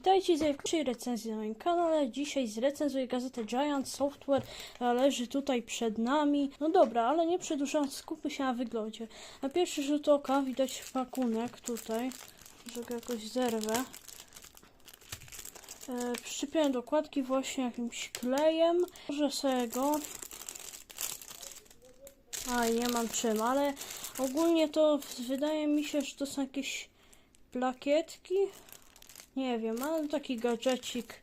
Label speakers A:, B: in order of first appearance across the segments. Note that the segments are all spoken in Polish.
A: Witajcie z najlepszej recenzji na moim kanale. Dzisiaj zrecenzuję gazetę Giant Software, leży tutaj przed nami. No dobra, ale nie przedłużając, skupmy się na wyglądzie. Na pierwszy rzut oka widać pakunek tutaj, że go jakoś zerwę. E, przyszczypiłem do kładki właśnie jakimś klejem. Może sobie go... A, nie mam czym, ale ogólnie to wydaje mi się, że to są jakieś plakietki. Nie wiem, ale taki gadżecik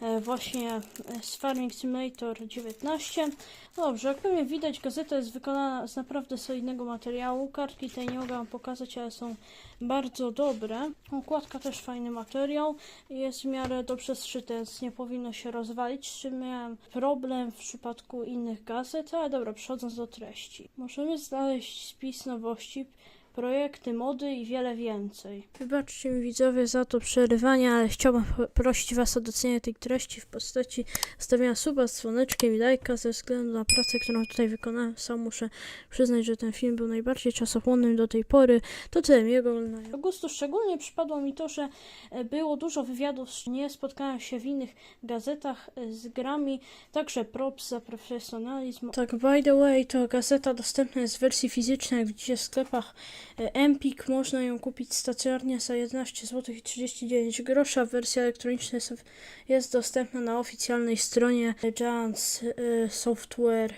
A: e, właśnie e, z Farming Simulator 19. Dobrze, jak pewnie widać, gazeta jest wykonana z naprawdę solidnego materiału. Kartki tej nie mogę wam pokazać, ale są bardzo dobre. Okładka też fajny materiał. Jest w miarę dobrze zszyte, więc nie powinno się rozwalić, z czym miałem problem w przypadku innych gazet. Ale dobra, przechodząc do treści. Możemy znaleźć spis nowości projekty, mody i wiele więcej. Wybaczcie mi widzowie za to przerywanie, ale chciałbym prosić Was o docenienie tej treści w postaci stawiania suba z dzwoneczkiem i lajka ze względu na pracę, którą tutaj wykonałem. Sam muszę przyznać, że ten film był najbardziej czasochłonnym do tej pory. To tyle miłego oglądania. Gustu szczególnie przypadło mi to, że e, było dużo wywiadów, nie spotkałem się w innych gazetach e, z grami, także props za profesjonalizm. Tak, by the way, to gazeta dostępna jest w wersji fizycznej, jak widzicie w sklepach Empik można ją kupić stacjonarnie za 11 zł i 39 grosza. Wersja elektroniczna jest, jest dostępna na oficjalnej stronie Giants e, Software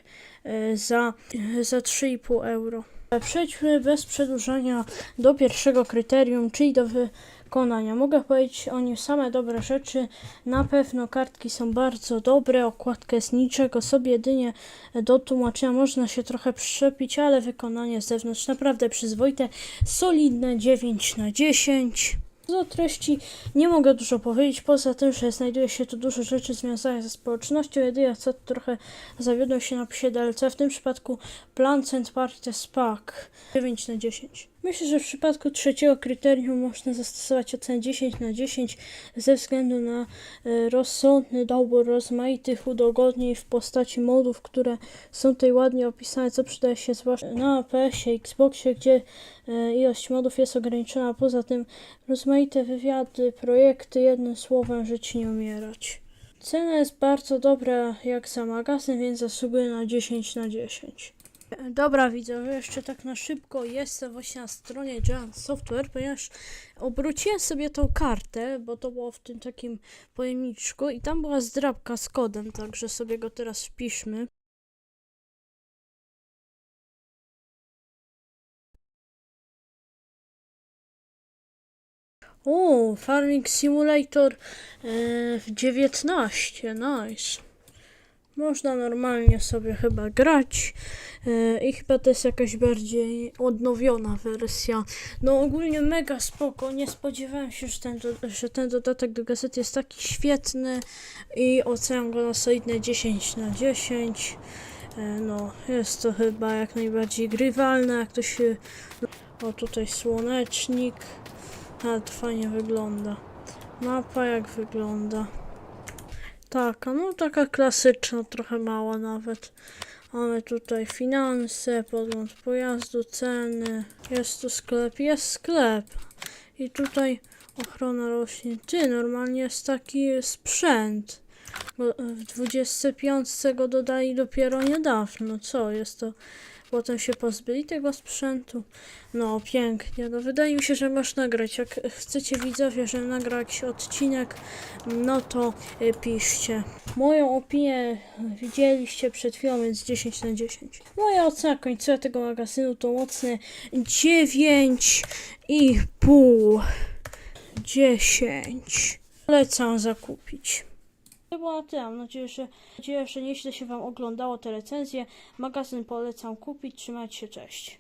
A: e, za, e, za 3,5 euro. E, Przejdźmy bez przedłużania do pierwszego kryterium, czyli do wykonania. Mogę powiedzieć o nim same dobre rzeczy. Na pewno kartki są bardzo dobre, okładka jest niczego sobie, jedynie do tłumaczenia można się trochę przyczepić, ale wykonanie z zewnątrz naprawdę przyzwoite, solidne 9 na 10. Co do treści nie mogę dużo powiedzieć, poza tym, że znajduje się tu dużo rzeczy związanych ze społecznością. Jedynie co trochę zawiodłem się na psie DLC, w tym przypadku Plants and Parties Pack 9 na 10. Myślę, że w przypadku trzeciego kryterium można zastosować ocenę 10 na 10 ze względu na e, rozsądny dobór rozmaitych udogodnień w postaci modów, które są tutaj ładnie opisane, co przydaje się zwłaszcza na PS-ie, Xboxie, gdzie e, ilość modów jest ograniczona. Poza tym rozmaite wywiady, projekty, jednym słowem żyć nie umierać. Cena jest bardzo dobra jak za magazyn, więc zasługuje na 10 na 10. Dobra, widzowie, jeszcze tak na szybko jestem właśnie na stronie Giant Software, ponieważ obróciłem sobie tą kartę, bo to było w tym takim pojemniczku i tam była zdrabka z kodem, także sobie go teraz wpiszmy. O, Farming Simulator e, w 19, nice. Można normalnie sobie chyba grać e, i chyba to jest jakaś bardziej odnowiona wersja. No ogólnie mega spoko, nie spodziewałem się, że ten, że ten dodatek do gazety jest taki świetny i oceniam go na solidne 10 na 10. E, no, jest to chyba jak najbardziej grywalne, jak to się... O, tutaj słonecznik, ale fajnie wygląda. Mapa jak wygląda. Taka, no taka klasyczna, trochę mała nawet. Mamy tutaj finanse, podgląd pojazdu, ceny. Jest tu sklep, jest sklep. I tutaj ochrona roślin. Ty, normalnie jest taki sprzęt. Bo w 25 go dodali dopiero niedawno. Co jest to? Potem się pozbyli tego sprzętu. No, pięknie. No, wydaje mi się, że masz nagrać. Jak chcecie widzowie, że jakiś odcinek, no to y, piszcie. Moją opinię widzieliście przed chwilą, więc 10 na 10. Moja ocena końcowa tego magazynu to mocne 9 i pół. 10. Polecam zakupić. To było na tyle. Mam nadzieję, że, nadzieję, że nieźle się Wam oglądało te recenzje. Magazyn polecam kupić. Trzymajcie się, cześć.